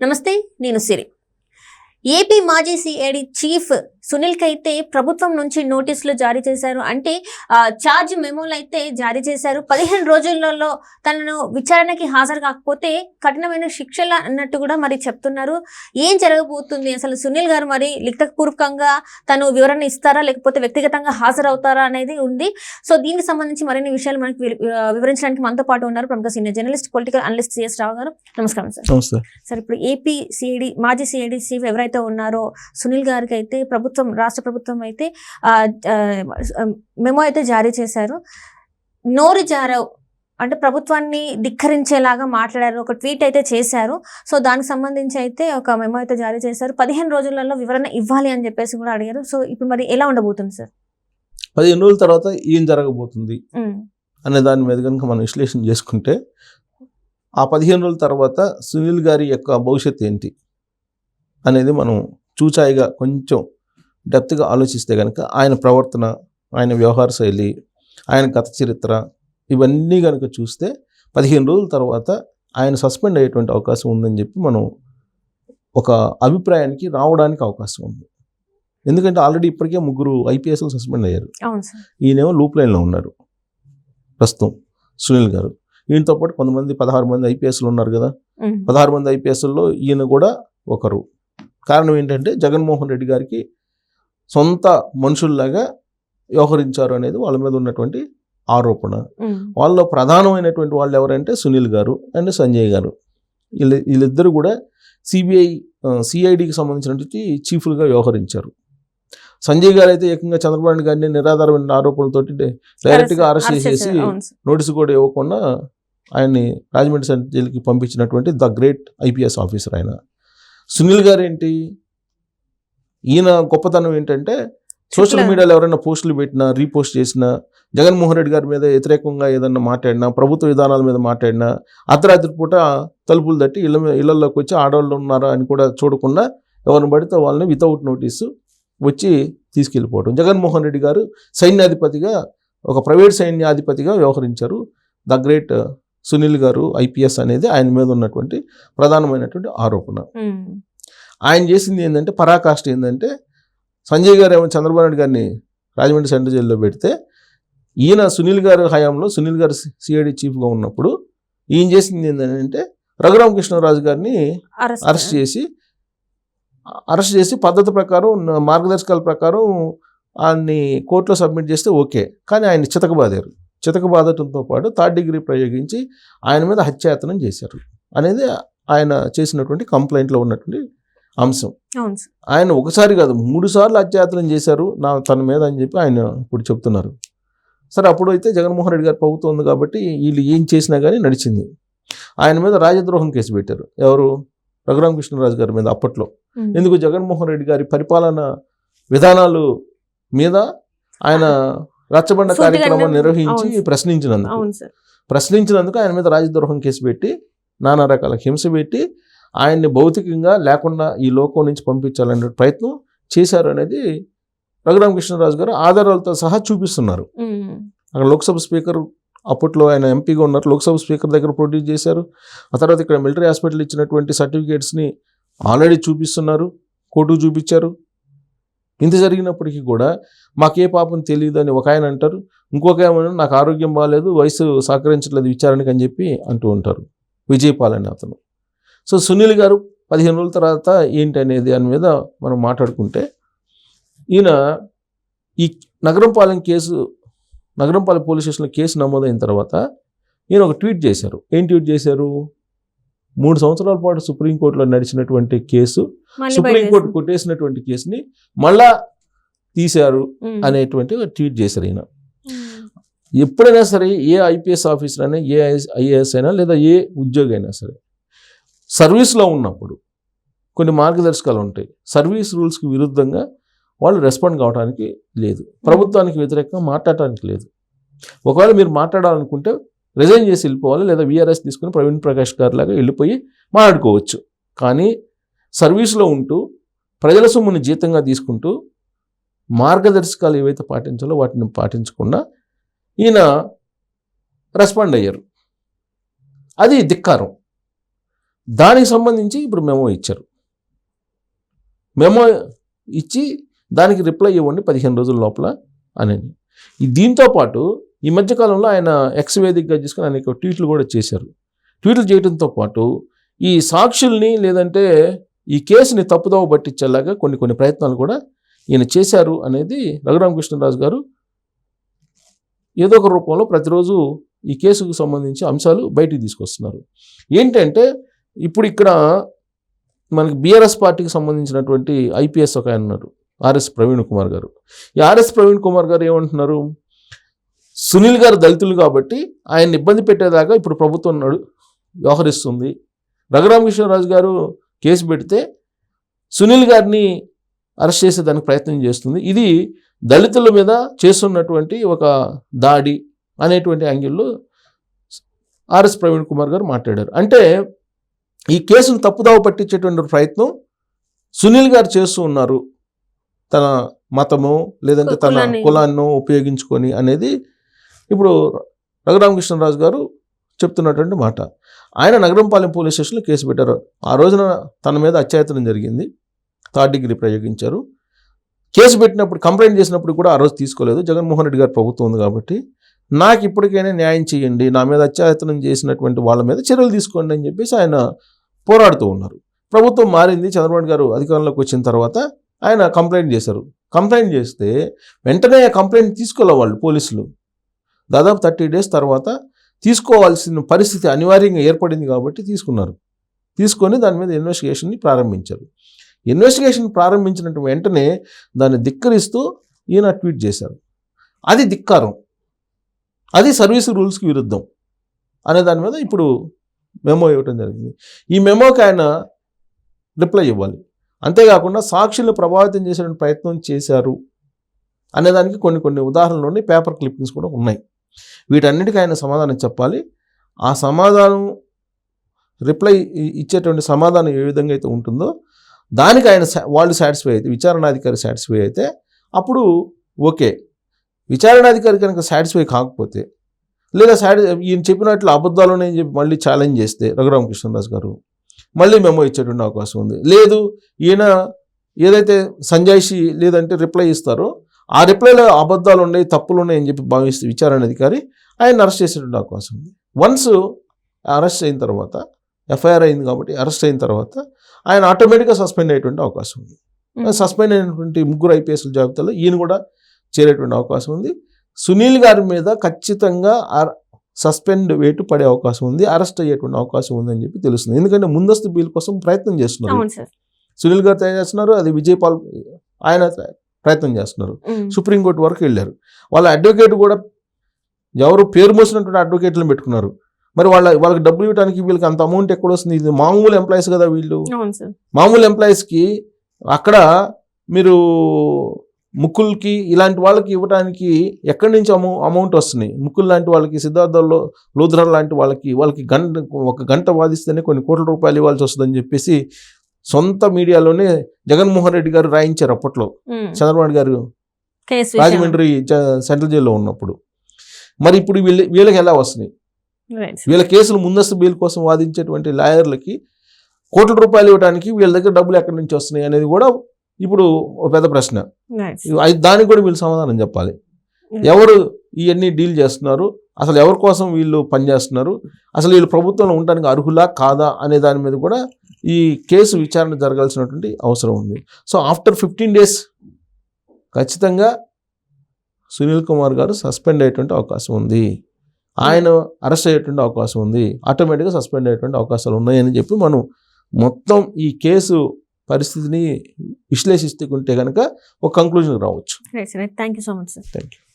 నమస్తే నేను సిరి ఏపీ మాజీ సిఐడి చీఫ్ సునీల్ అయితే ప్రభుత్వం నుంచి నోటీసులు జారీ చేశారు. అంటే ఛార్జ్ మెమోలు అయితే జారీ చేశారు. పదిహేను రోజులలో తనను విచారణకి హాజరు కాకపోతే కఠినమైన శిక్షలు అన్నట్టు కూడా మరి చెప్తున్నారు. ఏం జరగబోతుంది? అసలు సునీల్ గారు మరి లిఖితపూర్వకంగా తను వివరణ ఇస్తారా? లేకపోతే వ్యక్తిగతంగా హాజరవుతారా అనేది ఉంది. సో దీనికి సంబంధించి మరిన్ని విషయాలు మనకి వివరించడానికి మనతో పాటు ఉన్నారు ప్రముఖ senior journalist political analyst CS Rao గారు. నమస్కారం సార్. సార్ ఇప్పుడు ఏపీ సిఐడి మాజీ సిఐడి చీఫ్ ఎవరైతే ఉన్నారో సునీల్ గారికి అయితే ప్రభుత్వం రాష్ట్ర ప్రభుత్వం అయితే మెమో అయితే జారీ చేశారు. నోరు జారవ్ అంటే ప్రభుత్వాన్ని ధిక్కరించేలాగా మాట్లాడారు. ఒక ట్వీట్ అయితే చేశారు. సో దానికి సంబంధించి అయితే ఒక మెమో అయితే జారీ చేశారు. పదిహేను రోజులలో వివరణ ఇవ్వాలి అని చెప్పేసి కూడా అడిగారు. సో ఇప్పుడు మరి ఎలా ఉండబోతుంది సార్? పదిహేను రోజుల తర్వాత ఏం జరగబోతుంది అనే దాని మీద కనుక మనం విశ్లేషణ చేసుకుంటే ఆ పదిహేను రోజుల తర్వాత సునీల్ గారి యొక్క భవిష్యత్తు ఏంటి? అనేది మనం చూచాయిగా కొంచెం డెప్త్గా ఆలోచిస్తే కనుక ఆయన ప్రవర్తన ఆయన వ్యవహార శైలి ఆయన గత చరిత్ర ఇవన్నీ కనుక చూస్తే పదిహేను రోజుల తర్వాత ఆయన సస్పెండ్ అయ్యేటువంటి అవకాశం ఉందని చెప్పి మనం ఒక అభిప్రాయానికి రావడానికి అవకాశం ఉంది. ఎందుకంటే ఆల్రెడీ ఇప్పటికే ముగ్గురు ఐపీఎస్లు సస్పెండ్ అయ్యారు. ఈయనేమో లూప్ లైన్లో ఉన్నారు. ప్రస్తుతం సునీల్ గారు. ఈయనతో పాటు కొంతమంది పదహారు మంది ఐపీఎస్లు ఉన్నారు కదా. పదహారు మంది ఐపీఎస్ల్లో ఈయన కూడా ఒకరు. కారణం ఏంటంటే జగన్మోహన్ రెడ్డి గారికి సొంత మనుషుల్లాగా వ్యవహరించారు అనేది వాళ్ళ మీద ఉన్నటువంటి ఆరోపణ. ఉమ్, వాళ్ళలో ప్రధానమైనటువంటి వాళ్ళు ఎవరంటే సునీల్ గారు అండ్ సంజయ్ గారు. వీళ్ళ వీళ్ళిద్దరు కూడా సిబిఐ సిఐడికి సంబంధించినటువంటి చీఫ్లుగా వ్యవహరించారు. సంజయ్ గారు అయితే ఏకంగా చంద్రబాబు నాయుడు గారిని నిరాధారమైన ఆరోపణలతోటి డైరెక్ట్గా అరెస్ట్ చేసేసి. నోటీసు కూడా ఇవ్వకుండా ఆయన్ని రాజమండ్రి సెంట్రల్ జైలుకి పంపించినటువంటి ద గ్రేట్ ఐపీఎస్ ఆఫీసర్ ఆయన. సునీల్ గారు ఏంటి ఈయన గొప్పతనం ఏంటంటే సోషల్. మీడియాలో ఎవరైనా పోస్టులు పెట్టినా రీపోస్ట్ చేసినా జగన్మోహన్ రెడ్డి గారి మీద వ్యతిరేకంగా ఏదన్నా మాట్లాడినా ప్రభుత్వ విధానాల మీద మాట్లాడినా అర్ధరాత్రి పూట తలుపులు తట్టి ఇళ్ళ మీద ఇళ్ళలోకి వచ్చి ఆడవాళ్ళు ఉన్నారా అని కూడా చూడకుండా ఎవరిని పడితే వాళ్ళని వితౌట్ నోటీసు వచ్చి తీసుకెళ్ళిపోవడం. జగన్మోహన్ రెడ్డి గారు సైన్యాధిపతిగా ఒక ప్రైవేట్ సైన్యాధిపతిగా వ్యవహరించారు. ద గ్రేట్ సునీల్ గారు ఐపీఎస్ అనేది ఆయన మీద ఉన్నటువంటి ప్రధానమైనటువంటి ఆరోపణ. ఆయన చేసింది ఏంటంటే పరాకాష్ట ఏంటంటే సంజయ్ గారు ఏమో చంద్రబాబు నాయుడు గారిని రాజమండ్రి సెంట్రల్ జైల్లో పెడితే ఈయన సునీల్ గారు హయాంలో సునీల్ గారు సిఐడి చీఫ్గా ఉన్నప్పుడు ఈయన చేసింది ఏంటంటే రఘురామకృష్ణరాజు గారిని అరెస్ట్ చేసి అరెస్ట్ చేసి పద్ధతి ప్రకారం మార్గదర్శకాల ప్రకారం ఆయన్ని కోర్టులో సబ్మిట్ చేస్తే ఓకే. కానీ ఆయన చితకబాదారు. చితకబాదటంతో పాటు థర్డ్ డిగ్రీ ప్రయోగించి ఆయన మీద హత్యాయత్నం చేశారు అనేది ఆయన చేసినటువంటి కంప్లైంట్లో ఉన్నటువంటి అంశం. ఆయన ఒకసారి కాదు మూడు సార్లు అత్యాయత్నం చేశారు నా తన మీద అని చెప్పి ఆయన ఇప్పుడు చెప్తున్నారు. సరే అప్పుడు అయితే జగన్మోహన్ రెడ్డి గారి ప్రభుత్వం ఉంది కాబట్టి వీళ్ళు ఏం చేసినా కానీ నడిచింది. ఆయన మీద రాజద్రోహం కేసు పెట్టారు. ఎవరు? రఘురామకృష్ణరాజు గారి మీద అప్పట్లో. ఎందుకు జగన్మోహన్ రెడ్డి గారి పరిపాలన విధానాలు మీద ఆయన రచ్చబండ కార్యక్రమం నిర్వహించి. ప్రశ్నించినందుకు. ప్రశ్నించినందుకు ఆయన మీద రాజద్రోహం కేసు పెట్టి నానా రకాల హింస పెట్టి ఆయన్ని భౌతికంగా లేకుండా ఈ లోకం నుంచి పంపించాలనే ప్రయత్నం చేశారు అనేది రఘురామకృష్ణరాజు గారు ఆధారాలతో సహా చూపిస్తున్నారు. అక్కడ లోక్సభ స్పీకర్ అప్పట్లో ఆయన ఎంపీగా ఉన్నారు లోక్సభ స్పీకర్ దగ్గర ప్రొడ్యూస్ చేశారు. ఆ తర్వాత ఇక్కడ మిలిటరీ హాస్పిటల్ ఇచ్చినటువంటి సర్టిఫికేట్స్ని ఆల్రెడీ చూపిస్తున్నారు. కోర్టుకు చూపించారు. ఇంత జరిగినప్పటికీ కూడా మాకే పాపం తెలియదు అని ఒక ఆయన అంటారు. ఇంకొక ఏమైనా నాకు ఆరోగ్యం బాగాలేదు వయసు సహకరించట్లేదు విచారణకి అని చెప్పి అంటూ ఉంటారు విజయపాల్ అనే అతను సో సునీల్ గారు పదిహేను రోజుల తర్వాత ఏంటి అనేది దాని మీద మనం మాట్లాడుకుంటే ఈయన ఈ నగరంపాలెం కేసు నగరంపాలెం పోలీస్ స్టేషన్లో కేసు నమోదైన తర్వాత ఈయన ఒక ట్వీట్ చేశారు. ఏం ట్వీట్ చేశారు? మూడు సంవత్సరాల పాటు సుప్రీంకోర్టులో నడిచినటువంటి కేసు సుప్రీంకోర్టు కొట్టేసినటువంటి కేసుని మళ్ళా తీశారు అనేటువంటి ట్వీట్ చేశారు ఈయన. ఎప్పుడైనా సరే ఏ ఐపీఎస్ ఆఫీసర్ అయినా ఏ ఐఏఎస్ అయినా లేదా ఏ ఉద్యోగి అయినా సరే సర్వీస్లో ఉన్నప్పుడు కొన్ని మార్గదర్శకాలు ఉంటాయి. సర్వీస్ రూల్స్కి విరుద్ధంగా వాళ్ళు రెస్పాండ్ కావడానికి లేదు. ప్రభుత్వానికి వ్యతిరేకంగా మాట్లాడటానికి లేదు. ఒకవేళ మీరు మాట్లాడాలనుకుంటే రిజైన్ చేసి వెళ్ళిపోవాలి లేదా విఆర్ఎస్ తీసుకుని ప్రవీణ్ ప్రకాష్ గారి లాగా వెళ్ళిపోయి మాట్లాడుకోవచ్చు. కానీ సర్వీస్లో ఉంటూ ప్రజల సొమ్ముని జీతంగా తీసుకుంటూ మార్గదర్శకాలు ఏవైతే పాటించాలో వాటిని పాటించకుండా ఈయన రెస్పాండ్ అయ్యారు. అది ధిక్కారం. దానికి సంబంధించి ఇప్పుడు మెమో ఇచ్చారు. మెమో ఇచ్చి దానికి రిప్లై ఇవ్వండి పదిహేను రోజుల లోపల అనేది. దీంతో పాటు ఈ మధ్యకాలంలో ఆయన ఎక్స్ వేదికగా తీసుకుని అనేక ట్వీట్లు కూడా చేశారు. ట్వీట్లు చేయడంతో పాటు ఈ సాక్షుల్ని లేదంటే ఈ కేసుని తప్పుదోవ పట్టించేలాగా కొన్ని కొన్ని ప్రయత్నాలు కూడా ఈయన చేశారు అనేది రఘురామకృష్ణరాజు గారు ఏదో ఒక రూపంలో ప్రతిరోజు ఈ కేసుకు సంబంధించి అంశాలు బయటికి తీసుకొస్తున్నారు. ఏంటంటే ఇప్పుడు ఇక్కడ మనకి బీఆర్ఎస్ పార్టీకి సంబంధించినటువంటి ఐపీఎస్ ఒక ఆయన ఉన్నారు. ఆర్ఎస్ ప్రవీణ్ కుమార్ గారు. ఈ ఆర్ఎస్ ప్రవీణ్ కుమార్ గారు ఏమంటున్నారు? సునీల్ గారు దళితులు కాబట్టి ఆయన ఇబ్బంది పెట్టేదాకా ఇప్పుడు ప్రభుత్వం నడు వ్యవహరిస్తుంది. రఘురామకృష్ణరాజు గారు కేసు పెడితే సునీల్ గారిని అరెస్ట్ చేసేదానికి ప్రయత్నం చేస్తుంది. ఇది దళితుల మీద చేస్తున్నటువంటి ఒక దాడి అనేటువంటి యాంగిల్లో ఆర్ఎస్ ప్రవీణ్ కుమార్ గారు మాట్లాడారు. అంటే ఈ కేసును తప్పుదావ పట్టించేటువంటి ప్రయత్నం సునీల్ గారు చేస్తూ ఉన్నారు. తన మతము లేదంటే తన. కులాన్ని ఉపయోగించుకొని అనేది ఇప్పుడు రఘురామకృష్ణరాజు గారు చెప్తున్నటువంటి మాట. ఆయన నగరంపాలెం పోలీస్ స్టేషన్లో కేసు పెట్టారు. ఆ రోజున తన మీద అత్యాయతనం జరిగింది. థర్డ్ డిగ్రీ ప్రయోగించారు. కేసు పెట్టినప్పుడు కంప్లైంట్ చేసినప్పుడు కూడా ఆ రోజు తీసుకోలేదు. జగన్మోహన్ రెడ్డి గారు ప్రభుత్వం ఉంది కాబట్టి నాకు ఇప్పటికైనా న్యాయం చేయండి నా మీద అత్యాయతనం చేసినటువంటి వాళ్ళ మీద చర్యలు తీసుకోండి అని చెప్పేసి ఆయన పోరాడుతూ ఉన్నారు. ప్రభుత్వం మారింది. చంద్రబాబు గారు అధికారంలోకి వచ్చిన తర్వాత ఆయన కంప్లైంట్ చేశారు. కంప్లైంట్ చేస్తే వెంటనే ఆ కంప్లైంట్ తీసుకోలే వాళ్ళు పోలీసులు. దాదాపు థర్టీ డేస్ తర్వాత తీసుకోవాల్సిన పరిస్థితి అనివార్యంగా ఏర్పడింది కాబట్టి తీసుకున్నారు. తీసుకొని దాని మీద ఇన్వెస్టిగేషన్ని ప్రారంభించారు. ఇన్వెస్టిగేషన్ ప్రారంభించిన వెంటనే దాన్ని ధిక్కరిస్తూ ఈయన ట్వీట్ చేశారు. అది ధిక్కారం. అది సర్వీస్ రూల్స్కి విరుద్ధం అనే దాని మీద ఇప్పుడు మెమో ఇవ్వటం జరిగింది. ఈ మెమోకి ఆయన రిప్లై ఇవ్వాలి. అంతేకాకుండా సాక్షులు ప్రభావితం చేసే ప్రయత్నం చేశారు అనేదానికి కొన్ని కొన్ని ఉదాహరణలు ఉన్నాయి పేపర్ క్లిప్పింగ్స్ కూడా ఉన్నాయి. వీటన్నిటికీ ఆయన సమాధానం చెప్పాలి. ఆ సమాధానం రిప్లై ఇచ్చేటువంటి సమాధానం ఏ విధంగా అయితే ఉంటుందో దానికి ఆయన సా- వాళ్ళు సాటిస్ఫై అయితే విచారణాధికారి సాటిస్ఫై అయితే అప్పుడు ఓకే. విచారణాధికారి కనుక సాటిస్ఫై కాకపోతే లేదా సాటి ఈయన చెప్పినట్లు అబద్ధాలు ఉన్నాయని చెప్పి మళ్ళీ ఛాలెంజ్ చేస్తే రఘురామకృష్ణరాజు గారు మళ్ళీ మెమో ఇచ్చేటువంటి అవకాశం ఉంది. లేదు ఈయన ఏదైతే సంజాయిషి లేదంటే రిప్లై ఇస్తారో ఆ రిప్లైలో అబద్ధాలు ఉన్నాయి తప్పులు ఉన్నాయి అని చెప్పి భావిస్తే విచారణ అధికారి ఆయన అరెస్ట్ చేసేటువంటి అవకాశం ఉంది. వన్స్ అరెస్ట్ అయిన తర్వాత ఎఫ్ఐఆర్ అయింది కాబట్టి అరెస్ట్ అయిన తర్వాత ఆయన ఆటోమేటిక్గా సస్పెండ్ అయ్యేటువంటి అవకాశం ఉంది. సస్పెండ్ అయినటువంటి ముగ్గురు ఐపీఎస్ల జాబితాలో ఈయన కూడా చేరేటువంటి అవకాశం ఉంది. సునీల్ గారి మీద ఖచ్చితంగా సస్పెండ్ వేటు పడే అవకాశం ఉంది అరెస్ట్ అయ్యేటువంటి అవకాశం ఉంది అని చెప్పి తెలుస్తుంది. ఎందుకంటే ముందస్తు బీల్ కోసం ప్రయత్నం చేస్తున్నారు. సునీల్ గారు తయారు చేస్తున్నారు అది విజయపాల్ ఆయన ప్రయత్నం చేస్తున్నారు. సుప్రీంకోర్టు వరకు వెళ్ళారు. వాళ్ళ అడ్వకేట్ కూడా ఎవరు పేరు మోసినటువంటి అడ్వకేట్లను పెట్టుకున్నారు. మరి వాళ్ళ వాళ్ళకి డబ్బులు ఇవ్వడానికి వీళ్ళకి అంత అమౌంట్ ఎక్కడ వస్తుంది? ఇది మామూలు ఎంప్లాయీస్ కదా వీళ్ళు? మామూలు ఎంప్లాయీస్కి అక్కడ మీరు ముక్కులకి ఇలాంటి వాళ్ళకి ఇవ్వడానికి ఎక్కడి నుంచి అమౌ అమౌంట్ వస్తున్నాయి? ముక్కులు లాంటి వాళ్ళకి సిద్ధార్థలో లూథరా లాంటి వాళ్ళకి వాళ్ళకి గంట ఒక గంట వాదిస్తేనే కొన్ని కోట్ల రూపాయలు ఇవ్వాల్సి వస్తుందని చెప్పేసి సొంత మీడియాలోనే జగన్మోహన్ రెడ్డి గారు రాయించారు అప్పట్లో. చంద్రబాబు గారు. రాజమండ్రి సెంట్రల్ జైల్లో ఉన్నప్పుడు. మరి ఇప్పుడు వీళ్ళ వీళ్ళకి ఎలా వస్తున్నాయి. వీళ్ళ కేసులు ముందస్తు బెయిల్ కోసం వాదించేటువంటి లాయర్లకి కోట్ల రూపాయలు ఇవ్వడానికి వీళ్ళ దగ్గర డబ్బులు ఎక్కడి నుంచి వస్తున్నాయి అనేది కూడా ఇప్పుడు ఒక పెద్ద ప్రశ్న. దానికి కూడా వీళ్ళు సమాధానం చెప్పాలి. ఎవరు ఇవన్నీ డీల్ చేస్తున్నారు? అసలు ఎవరి కోసం వీళ్ళు పనిచేస్తున్నారు? అసలు వీళ్ళు ప్రభుత్వంలో ఉండడానికి అర్హులా కాదా అనే దాని మీద కూడా ఈ కేసు విచారణ జరగాల్సినటువంటి అవసరం ఉంది. సో ఆఫ్టర్ ఫిఫ్టీన్ డేస్ ఖచ్చితంగా సునీల్ కుమార్ గారు సస్పెండ్ అయ్యేటువంటి అవకాశం ఉంది. ఆయన అరెస్ట్ అయ్యేటువంటి అవకాశం ఉంది. ఆటోమేటిక్గా సస్పెండ్ అయ్యేటువంటి అవకాశాలు ఉన్నాయని చెప్పి మనం మొత్తం ఈ కేసు పరిస్థితిని విశ్లేషిస్తుంటే కనుక ఒక కంక్లూజన్ రావచ్చు. Thank you so much, sir. Thank you